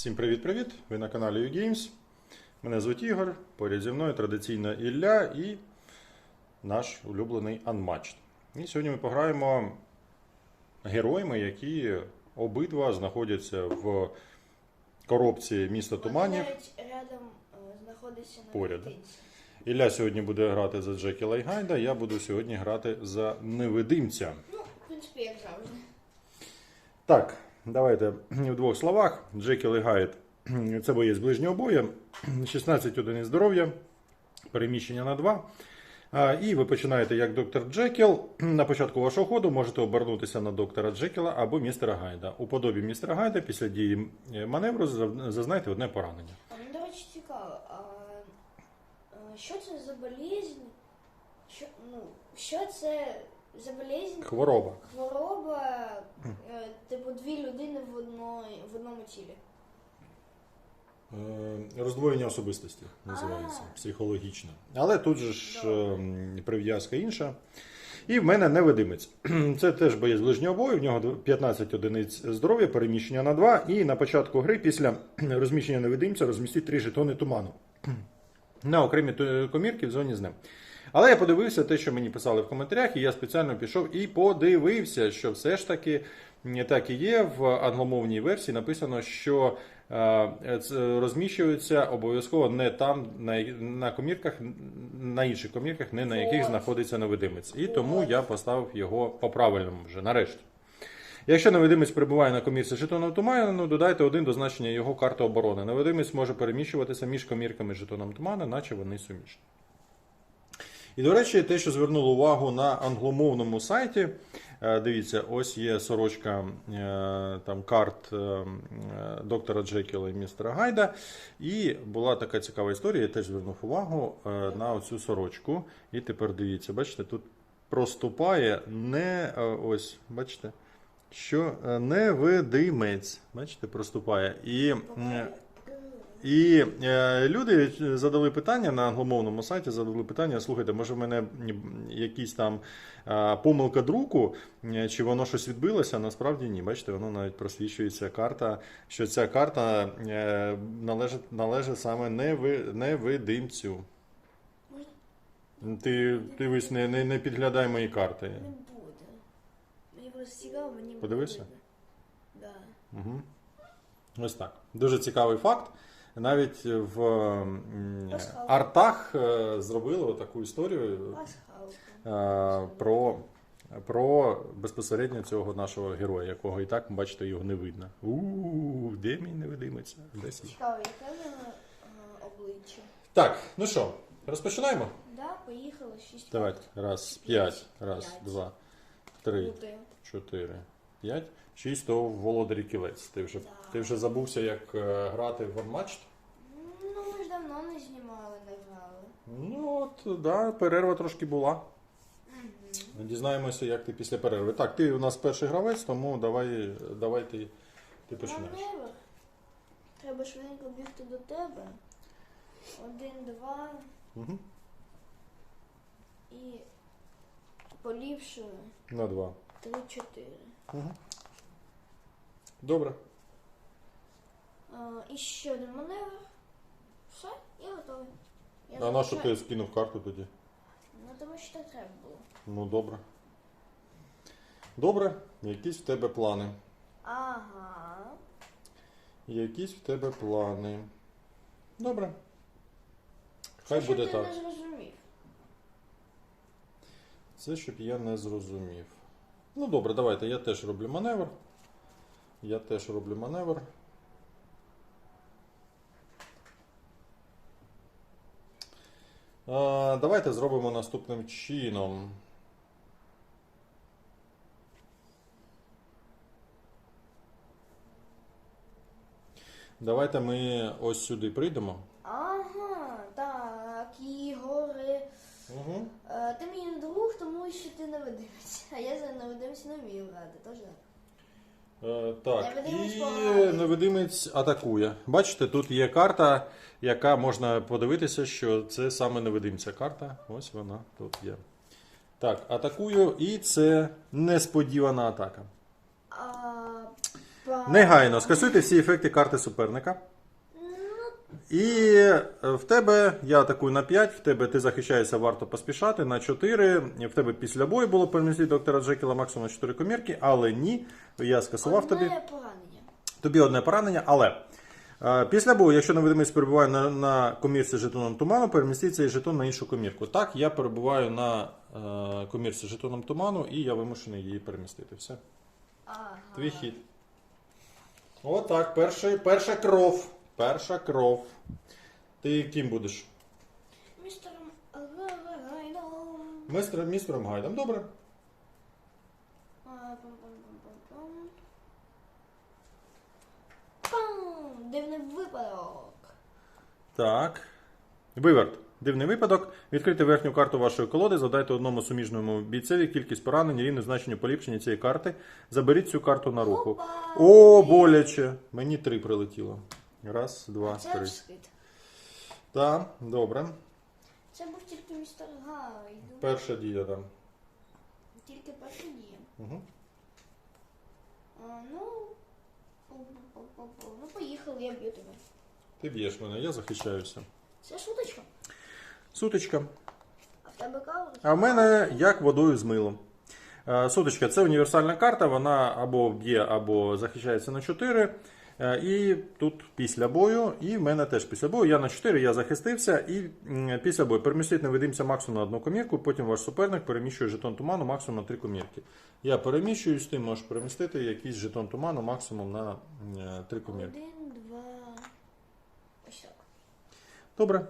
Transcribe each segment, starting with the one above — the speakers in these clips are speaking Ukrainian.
Всім привіт-привіт! Ви на каналі UGames. Мене звуть Ігор, поряд зі мною традиційно Ілля і наш улюблений Unmatched. І сьогодні ми пограємо героями, які обидва знаходяться в коробці міста Туманів. Рядом е, знаходиться на Поряд. Ілля сьогодні буде грати за Джекіла і Гайда, я буду сьогодні грати за невидимця. Ну, в принципі, як завжди. Так, давайте в двох словах. Джекіл і Гайд це боєць ближнього бою, 16 одиниць здоров'я, переміщення на 2. І ви починаєте як доктор Джекіл. На початку вашого ходу можете обернутися на доктора Джекіла або містера Гайда. У подобі містера Гайда після дії маневру зазнайте одне поранення. Мені, до речі, цікаво, а, а що це за болезнь? Що, ну, що це за болезнь? Хвороба. Хвороба, е, типу, дві людини в, одної, в одному тілі. Е, Роздвоєння особистості називається психологічно. Але тут же ж ем, прив'язка інша. І в мене невидимець. Це теж боєць ближнього бою. В нього 15 одиниць здоров'я, переміщення на 2. І на початку гри, після розміщення невидимця, розмістіть 3 жетони туману на окремі комірки в зоні з ним. Але я подивився те, що мені писали в коментарях, і я спеціально пішов і подивився, що все ж таки так і є. В англомовній версії написано, що е, розміщується обов'язково не там, на, комірках, на інших комірках, не на яких знаходиться невидимець. І тому я поставив його по правильному вже нарешті. Якщо невидимець перебуває на комірці жетоном туману, додайте один до значення його карти оборони. Невидимець може переміщуватися між комірками жетоном туману, наче вони суміжні. І, до речі, те, що звернуло увагу на англомовному сайті, е, дивіться, ось є сорочка е, там, карт е, доктора Джекіла і містера Гайда. І була така цікава історія, я теж звернув увагу на оцю сорочку. І тепер дивіться, бачите, тут проступає не ось, бачите, що невидимець. Бачите, проступає. І. е, і е, люди задали питання на англомовному сайті, задали питання: слухайте, може в мене якісь там е, помилка друку, е, чи воно щось відбилося? Насправді ні. Бачите, воно навіть просвічується карта, що ця карта е, належить, належить саме неви, невидимцю. Ти дивись, не, не, не підглядай мої карти. Не буде. Мені просто цікаво, мені буде Подивився? Да. Угу. Ось так. Дуже цікавий факт. Навіть в артах е, зробили таку історію е, про, про безпосередньо цього нашого героя, якого і так, бачите, його не видно. У, де мій невидимець? Десь. Цікаво, яке в нього е, обличчя? Так, ну що, розпочинаємо? Да, поїхали, шість. Давайте. Раз, п'ять. Раз, два, три, чотири, п'ять. Шість, то в володарі кілець. Ти вже, ти вже забувся, як е, грати в OneMatch? Ну, ми ж давно не знімали, не грали. Ну от, да, перерва трошки була. Дізнаємося, як ти після перерви. Так, ти у нас перший гравець, тому давай, давай ти, ти починаєш. Маневр. Треба швиденько бігти до тебе. Один, два Угу. і поліпшую. На два. Три, чотири. Угу. Добре. А, і ще один маневр. Все, я готовий. Я А на що запускаю. ти скинув карту тоді? Ну, тому що так треба було. Ну, добре. Добре, якісь в тебе плани. Ага. Якісь в тебе плани. Добре. Хай Це, буде ти так. не зрозумів. Це щоб я не зрозумів. Ну добре, давайте. Я теж роблю маневр. Я теж роблю маневр. Давайте зробимо наступним чином. Давайте ми ось сюди прийдемо. Ага, так, Ігоре. Угу. Ти мій друг, тому що ти невидимець. А я не вмію грати, тож так. Е, так, Невидимець і поганий. невидимець атакує. Бачите, тут є карта, яка можна подивитися, що це саме невидимця карта. Ось вона тут є. Так, атакую, і це несподівана атака. А, Негайно скасуйте всі ефекти карти суперника. І е, в тебе я атакую на 5, в тебе ти захищаєшся, варто поспішати на 4. В тебе після бою було перенести доктора Джекіла максимум на 4 комірки, але ні. Я скасував тобі. Одне поранення. Тобі одне поранення, але е, після бою, якщо невидимість перебуває на, на комірці з жетоном туману, перемістіть цей жетон на іншу комірку. Так, я перебуваю на е, комірці з жетоном туману і я вимушений її перемістити. Все. Ага. Твій хід. Отак, перший, перша кров. Перша кров. Ти ким будеш? Містером Гайдом. Мистер, містером Гайдом. Добре. Пам-пам-пам-пам-пам. Дивний випадок. Так. Виверт. Дивний випадок. Відкрийте верхню карту вашої колоди, задайте одному суміжному бійцеві кількість поранень, рівне значенню поліпшення цієї карти. Заберіть цю карту на руку. О, боляче. Мені три прилетіло. Раз, два, Це три. вскид. Так, добре. Це був тільки містер Гайд. Перша дія там. Тільки перша дія. Угу. А, ну, ну поїхали, я б'ю тебе. Ти б'єш мене, я захищаюся. Це шуточка. Сутичка. А в тебе кава? А в мене як водою з милом. Е, Сутичка це універсальна карта, вона або б'є, або захищається на 4. Е, І тут після бою, і в мене теж після бою. Я на 4, я захистився, і після бою перемістіть невидимця максимум на одну комірку, потім ваш суперник переміщує жетон туману максимум на 3 комірки. Я переміщуюсь, ти можеш перемістити якийсь жетон туману максимум на 3 комірки. Один, два. Ось так. Добре.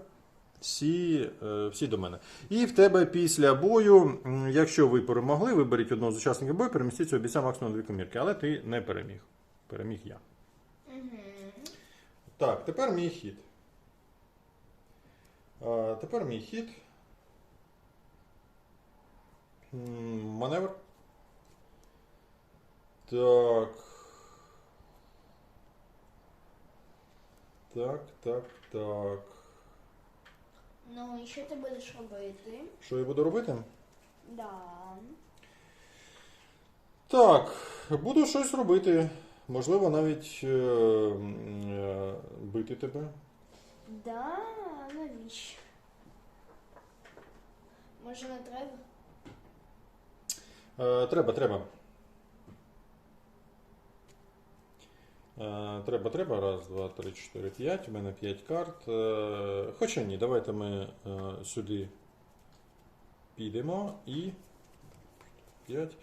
Всі, е, всі до мене. І в тебе після бою, якщо ви перемогли, виберіть одного з учасників бою, перемістіть цього бійця максимум на дві комірки. Але ти не переміг. Переміг я. Так, тепер мій хід. А, тепер мій хід. Маневр. Так. Так, так, так. Ну, і що ти будеш робити? Що я буду робити? Да. Так, буду щось робити. Можливо, навіть е, е, бити тебе. Да, навіщо? Може не треба? Е, треба, треба. Е, треба, треба. Раз, два, три, чотири, п'ять. У мене п'ять карт. Е, хоча ні, давайте ми е, сюди підемо і. П'ять.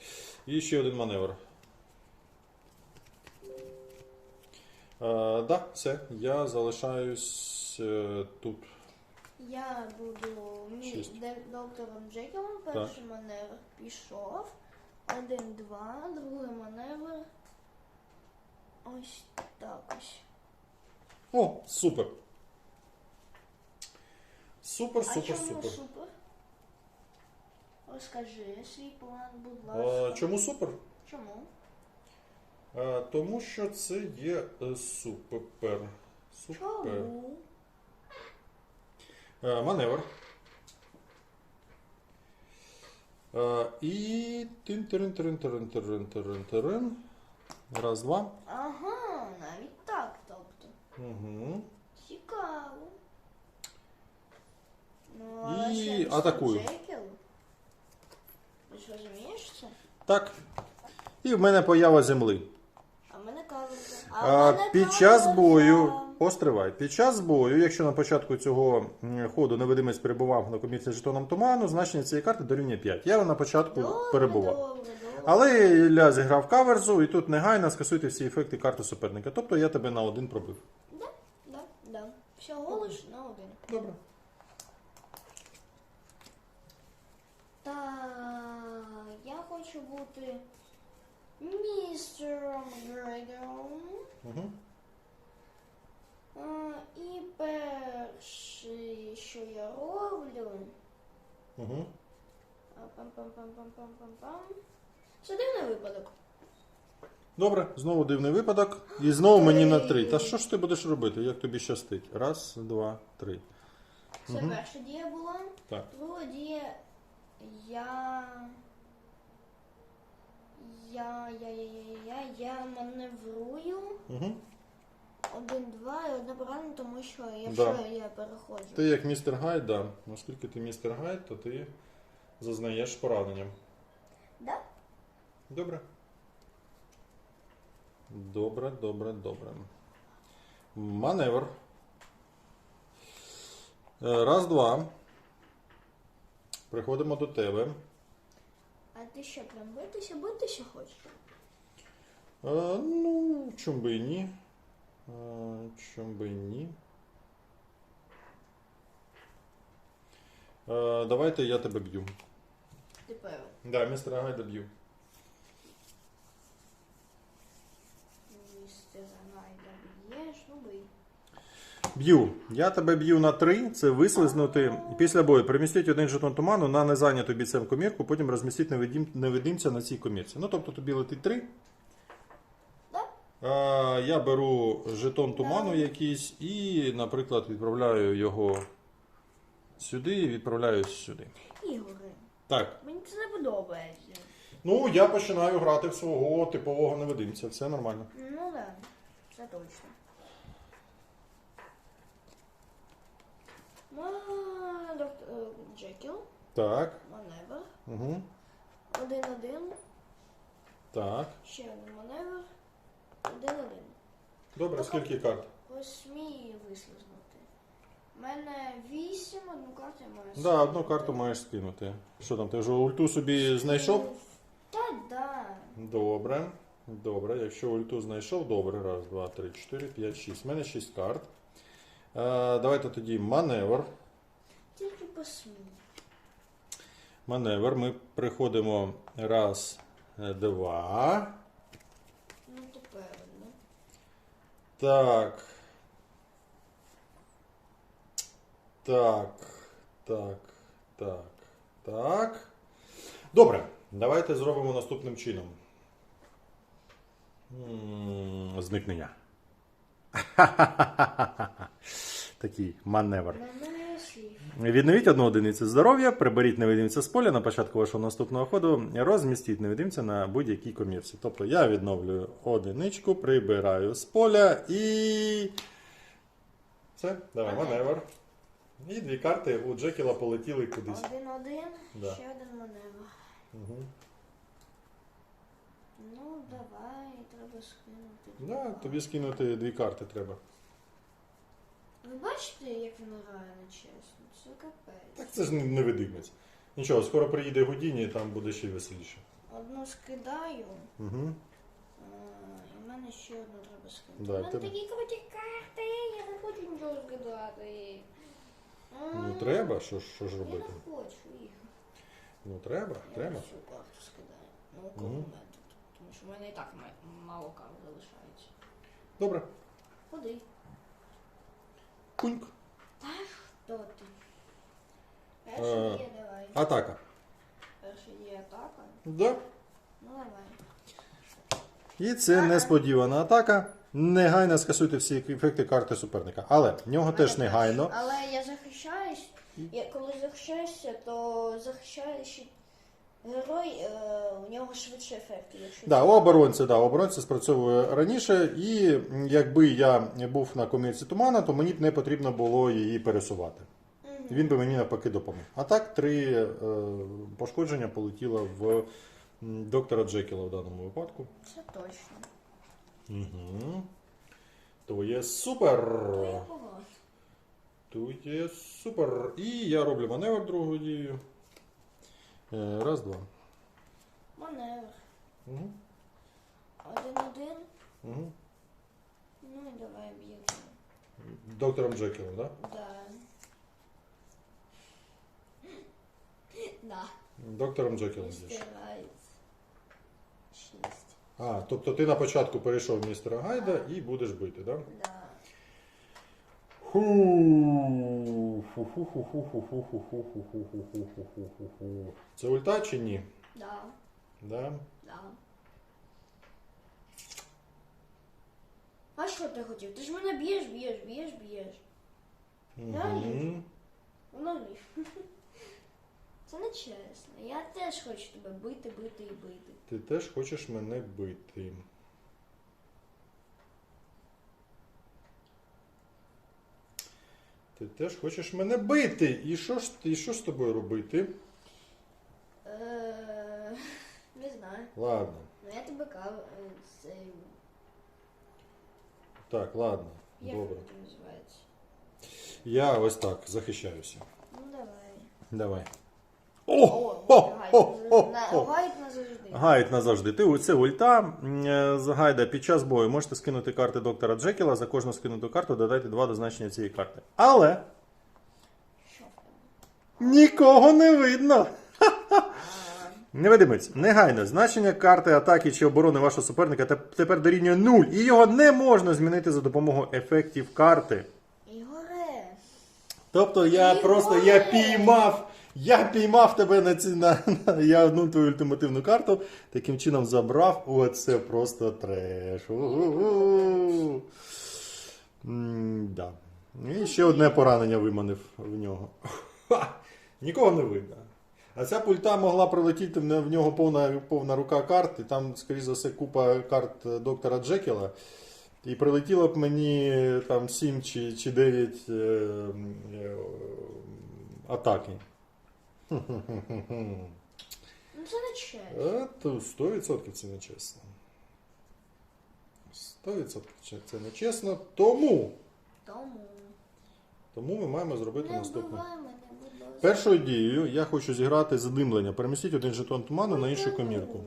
І ще один маневр. Е, да, все. Я залишаюсь е, тут. Я буду мій Шість. де- доктором Джекілом. Перший маневр пішов. Один, два, другий маневр. Ось так ось. О, супер. Супер, а супер, чому супер. супер? Розкажи свій план, будь А, ласка. чому супер? Чому? Тому що це є е, супер. Супер. Чому? Е, маневр. Е, і тин тирин тирин тирин тирин тирин тирин. Раз, два. Ага, навіть так, тобто. Угу. Цікаво. Ну, І атакую. Ти ж розумієш це? Так. І в мене поява земли. А в мене кажеться. А, під час бою, постривай, під час бою, якщо на початку цього ходу невидимець перебував на комісії з жетоном туману, значення цієї карти дорівнює 5. Я на початку перебував. Добре, добре. Але Ілля зіграв каверзу, і тут негайно скасуйте всі ефекти карти суперника. Тобто я тебе на один пробив. Да, да, да. Всього лиш на один. Добре. Так, я хочу бути Угу. А, і перше, що я роблю. Угу. а, Пам-пам-пам-пам-пам-пам-пам. Це дивний випадок. Добре, знову дивний випадок. І знову мені на три. Та що ж ти будеш робити? Як тобі щастить? Раз, два, три. Це Мгм. перша дія була. Так. Друга дія я. Я, я, я, я, я, я маневрую. Угу. Один-два і одне поранення, тому що якщо Да. я переходжу. Ти як містер Гайд, да. Оскільки ти містер Гайд, то ти зазнаєш поранення. Да? Добре. Добре, добре, добре. Маневр. Е, Раз, два. Приходимо до тебе. А ти що, прям битися, битися хочеш? Е, ну, чом би і ні. Е, чом би і ні. Е, давайте я тебе б'ю. Ти певен. Да, містера Гайда б'ю. Б'ю. Я тебе б'ю на 3, це вислизнути. Після бою перемістіть один жетон туману на незайняту бійцем комірку, потім розмістіть невидим, невидимця на цій комірці. Ну, тобто тобі летить 3. Да? А, я беру жетон туману якийсь і, наприклад, відправляю його сюди і відправляю сюди. Ігори. Так. Мені це не подобається. Ну, я починаю грати в свого типового невидимця. Все нормально. Ну да, це точно. Доктор е, Джекіл, Так. маневр. Угу. Один-один. Так. Ще один маневр. Один-один. Добре, скільки карт? Ось мій вислизнути. У мене вісім, одну карту я маю. Да, одну карту маєш скинути. Що там, ти вже ульту собі знайшов? Та да. Добре. Добре. Якщо ульту знайшов, добре. Раз, два, три, чотири, п'ять, шість. У мене шість карт. Е, давайте тоді маневр. Тільки посмій. Маневр. Ми приходимо раз, е, два. Ну, то певно. Так. Так. Так. Так. Так. Добре. Давайте зробимо наступним чином. Зникнення. Такий маневр. Відновіть одну одиницю здоров'я, приберіть невидимця з поля на початку вашого наступного ходу, розмістіть невидимця на будь-якій комірці. Тобто я відновлюю одиничку, прибираю з поля і. Все, давай, маневр. І дві карти у Джекіла полетіли кудись. Один-один, Да. ще один маневр. Угу. Ну, давай, треба скинути. Да, тобі скинути дві карти треба. Ви бачите, як він грає нечесно? Це капець. Так це ж не- невидимець. Нічого, скоро приїде Гудіні і там буде ще веселіше. Одну скидаю, Угу. а, і в мене ще одну треба скинути. Да, У мене тебе- такі круті карти, я не хочу нічого скидати. Ну треба, що, ж- що ж Я робити? не хочу їх. Ну треба, Я треба. всю карту скидаю. Ну, у Мгм. мене що в мене і так ма- мало карт залишається. Добре. Ходи. Куньк. Та що ти? Перша Е, є, давай. Атака. Перша є атака. Да. Ну давай. І це несподівана атака. Негайно скасуйте всі ефекти карти суперника. Але в нього теж негайно. Але я захищаюсь. Я коли захищаюся, то захищаючий герой, е, у нього швидше ефекти. Якщо Да, у оборонця, да, у оборонця спрацьовує раніше, і якби я був на комірці тумана, то мені б не потрібно було її пересувати. Він би мені навпаки допомог. А так, три е, пошкодження полетіло в м, доктора Джекіла в даному випадку. Це точно. Угу. То є супер. То я погано. Тут є супер. І я роблю маневр другою дією. Е, Раз, два. Маневр. Угу. Один-один. Угу. Ну і давай б'ємо. Доктором Джекілом, так? Да? Да. Да. Доктором Джекілом Містер б'єш. Шість. А, тобто ти на початку перейшов містера Гайда і будеш бити, так? Да? Да. Це ульта чи ні? Да. Да? Да. А що ти хотів? Ти ж мене б'єш, б'єш, б'єш, б'єш. Я ліф. Воно. Це не чесно. Я теж хочу тебе бити, бити і бити. Ти теж хочеш мене бити. Ти теж хочеш мене бити. І що ж, і що з тобою робити? Е, Не знаю. Ладно. Ну я тебе кав. е, Це Так, ладно. як Добре. це називається? Я ось так захищаюся. Ну давай. Давай. О, О, гайд о, о, о. гайд назавжди. Гайд назавжди. Ти це ульта е, з гайда під час бою можете скинути карти доктора Джекіла. За кожну скинуту карту додайте два до значення цієї карти. Але Що нікого не видно. Невидимець. Негайно. Значення карти атаки чи оборони вашого суперника теп- тепер дорівнює 0. І його не можна змінити за допомогою ефектів карти. Ігоре. Тобто я просто я піймав. Я піймав тебе на ці на, на я одну твою ультимативну карту, таким чином забрав. Оце просто треш. Да. І ще одне поранення виманив в нього. Ха! Нікого не видно. А ця пульта могла прилетіти в нього повна, повна рука карт, і там, скоріш за все, купа карт доктора Джекіла. І прилетіло б мені там 7 чи, чи 9 е, е, атаки. Ну це не чесно. Е, то 100% це не чесно. 100% це- це не чесно. Тому, Тому. тому ми маємо зробити Не наступне. вбивай мене, будь ласка. Першою дією я хочу зіграти задимлення. Перемістіть один жетон туману на іншу комірку.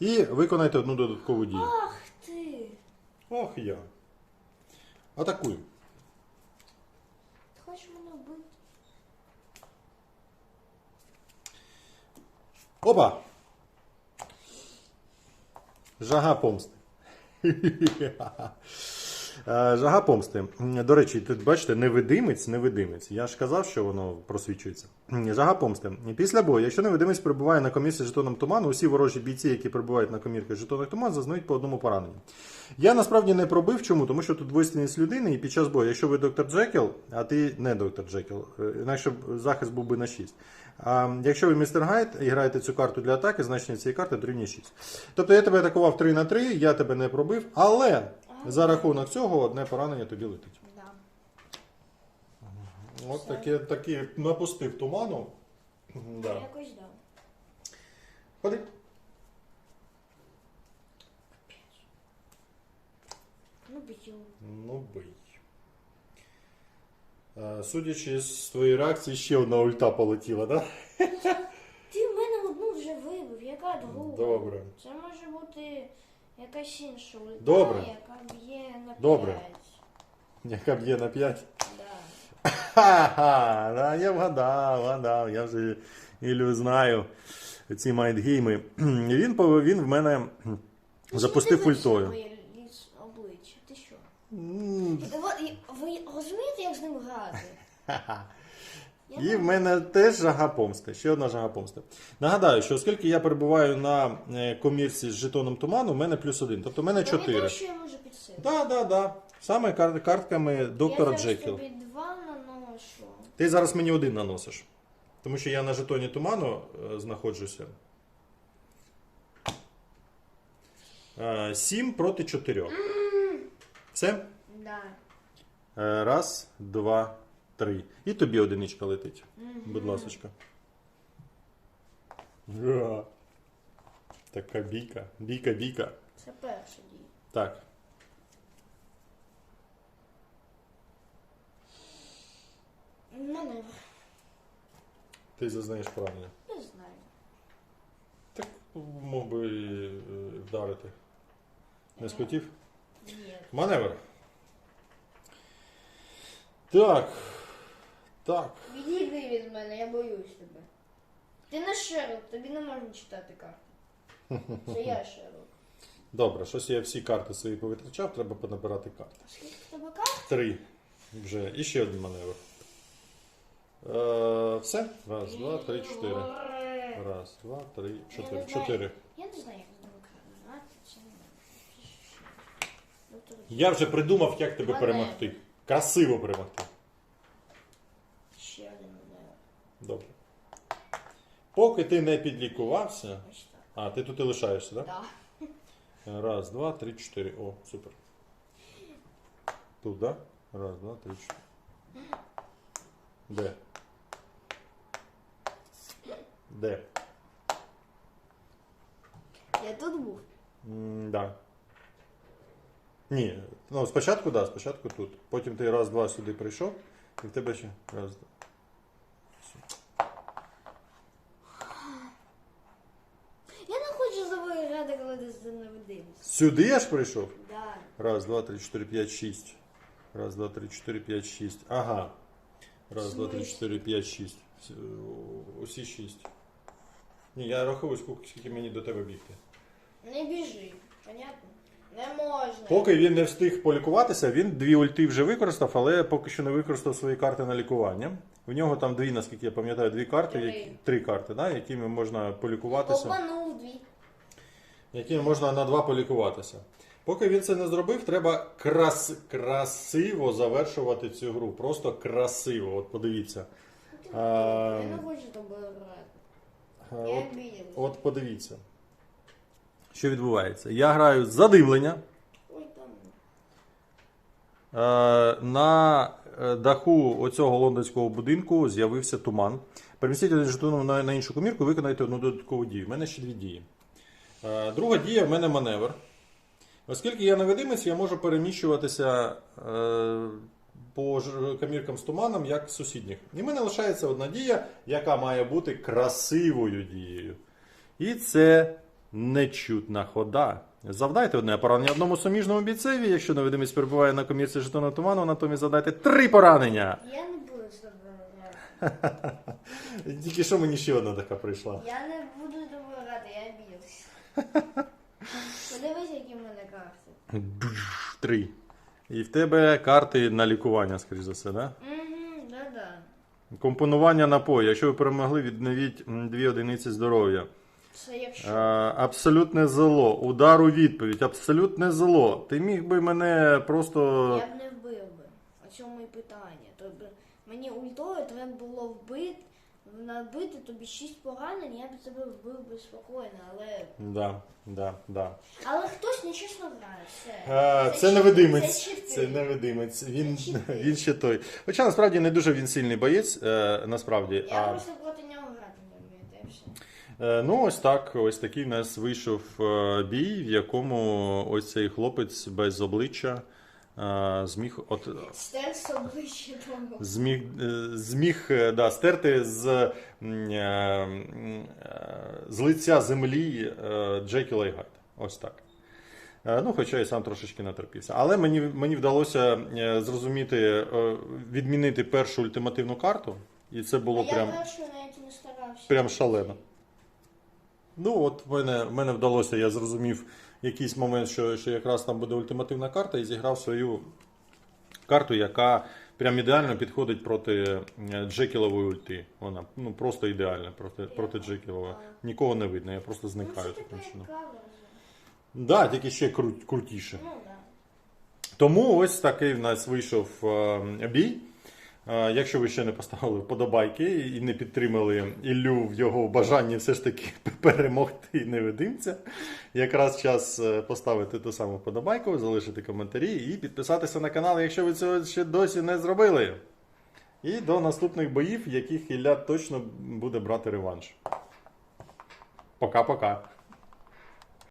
І виконайте одну додаткову дію. Ах ти! Ох я. Атакую. Ти хочеш мене вбити? Опа! Жага помсти. Е, Жага помсти. До речі, тут бачите, невидимець, невидимець. Я ж казав, що воно просвічується. Жага помсти. Після бою, якщо невидимець перебуває на комірці з жетоном туману, усі ворожі бійці, які перебувають на комірці з жетоном туману, зазнають по одному пораненню. Я насправді не пробив. Чому? Тому що тут двойственність людини, і під час бою, якщо ви доктор Джекіл, а ти не доктор Джекіл, е, інакше захист був би на 6. А якщо ви містер Гайд і граєте цю карту для атаки, значення цієї карти дорівнює 6. Тобто я тебе атакував 3 на 3, я тебе не пробив, але за рахунок цього одне поранення тобі летить. Да. От Все. таке, таке напустив туману. Да. Якось да. Ходи. Ну б'ю. Ну бий. Е, Судячи з твоєї реакції, ще одна ульта полетіла, так? Да? Ти в мене одну вже вибив, яка друга? Добре. Це може бути якась інша ульта, Добре. яка б'є на Добре. 5. Яка б'є на 5. Да. Ха-ха, да, я вгадав, вгадав, я вже Ілю знаю ці майндгейми. Він, пов- він в мене Ну, запустив ультою. ліс- обличчя? Ти що? М, Ви розумієте, як з ним грати? І в мене теж жага помсти. Ще одна жага помсти. Нагадаю, що оскільки я перебуваю на е, комірці з жетоном туману, в мене плюс один. Тобто в мене 4. що можу підсилити? Так, так, так. Саме кар- картками доктора я зараз Джекіл. тобі два наношу. Ти зараз мені один наносиш. Тому що я на жетоні туману е, знаходжуся. Е, Сім проти чотирьох. Все? Да. Е, Раз, два, три. І тобі одиничка летить. Будь ласочка. Га. Така бійка. Бійка, бійка. Це перша дія. Так. Маневр. Ти зазнаєш правильно. Не знаю. Так мог би і, е, вдарити. Не схотів? Ні. Маневр. Так. Так. Відійди від мене, я боюсь тебе. Ти не Шерлок, тобі не можна читати карти. Це я Шерлок. Добре, щось я всі карти свої повитрачав, треба понабирати карти. Скільки в тебе карт? Три. Вже. І ще один маневр. Е, все? Раз, два, три, чотири. Раз, два, три, чотири. Чотири. Я не знаю, як з ними грати. Це не Доктор Я вже придумав, як тебе перемогти. Красиво перемогти. Ще один маневр. Добре. Поки ти не підлікувався. А, ти тут і лишаєшся, так? Да. Раз, два, три, чотири. О, супер. Тут, да? Раз, два, три, чотири. Де? Де? Я тут був. М, да. Ні, ну спочатку, да, спочатку тут. Потім ти раз-два сюди прийшов, і в тебе ще раз. два. Я не хочу з тобою грати, коли ти за мною дивишся. Сюди я ж прийшов? Да. Раз, два, три, чотири, п'ять, шість. Раз, два, три, чотири, п'ять, шість. Ага. Раз, два, три, чотири, п'ять, шість. Всі- о, Усі шість. Ні, я рахую, скільки скільки мені до тебе бігти. Не біжи, понятно? Не можна. Поки він не встиг полікуватися, він дві ульти вже використав, але поки що не використав свої карти на лікування. У нього там дві, наскільки я пам'ятаю, дві карти, Три. які, три карти, да, якими можна полікуватися. Обманув. Якими можна на два полікуватися. Поки він це не зробив, треба крас, красиво завершувати цю гру. Просто красиво. От подивіться. А, Я не хочу тобою грати. Я От, подивіться. Що відбувається? Я граю. Е, На е, даху оцього лондонського будинку з'явився туман. Перемістіть один жетон на, на іншу комірку виконайте одну додаткову дію. У мене ще дві дії. Е, Друга дія в мене маневр. Оскільки я невидимець, я можу переміщуватися е, по коміркам з туманом, як сусідніх. І в мене лишається одна дія, яка має бути красивою дією. І це нечутна хода. Завдайте одне поранення одному суміжному бійцеві. Якщо невидимість перебуває на комірці жетону туману, натомість задайте три поранення. Я не буду з тобою грати. Тільки що мені ще одна така прийшла. Я не буду з тобою грати, я обідався. Подивись, які в мене карти. Три. І в тебе карти на лікування, скоріш за все, да? Угу, да-да. Компонування напою. Якщо ви перемогли, відновіть дві одиниці здоров'я. Це якщо. Абсолютне зло. Удар у відповідь. Абсолютне зло. Ти міг би мене просто. Я б не вбив би. А цьому і питання. Тобто мені ультою треба було вбити, набити тобі шість поранень, я б тебе вбив би спокійно, але. Да, да, да. Але хтось нечесно грає, все. А, це чит- невидимець. Це. Це невидимець. Він, Це він ще той. Хоча насправді не дуже він сильний боєць, е, насправді. Я А, просто проти нього грати не вмію, та й все. е, ну, ось так. Ось такий в нас вийшов е, бій, в якому ось цей хлопець без обличчя е, зміг от. Зміг, е, зміг е, да, стерти з, е, е, з лиця землі е, Джекіла і Гайда. Ось так. Е, Ну, хоча і сам трошечки натерпівся. Але мені, мені вдалося е, зрозуміти, е, відмінити першу ультимативну карту, і це було а прям, я першу навіть не старався. прям шалено. Ну, от в мене, в мене вдалося, я зрозумів якийсь момент, що, що якраз там буде ультимативна карта, і зіграв свою карту, яка прям ідеально підходить проти е, Джекілової ульти. Вона ну, просто ідеальна проти, проти Джекілової. Нікого не видно, я просто зникаю таким чином. кава. Да, тільки ще крутіше. Ну. Тому ось такий в нас вийшов е, бій. Якщо ви ще не поставили вподобайки і не підтримали Іллю в його бажанні все ж таки перемогти невидимця, якраз час е, поставити ту саму вподобайку, залишити коментарі і підписатися на канал, якщо ви цього ще досі не зробили. І до наступних боїв, яких Ілля точно буде брати реванш. Пока-пока.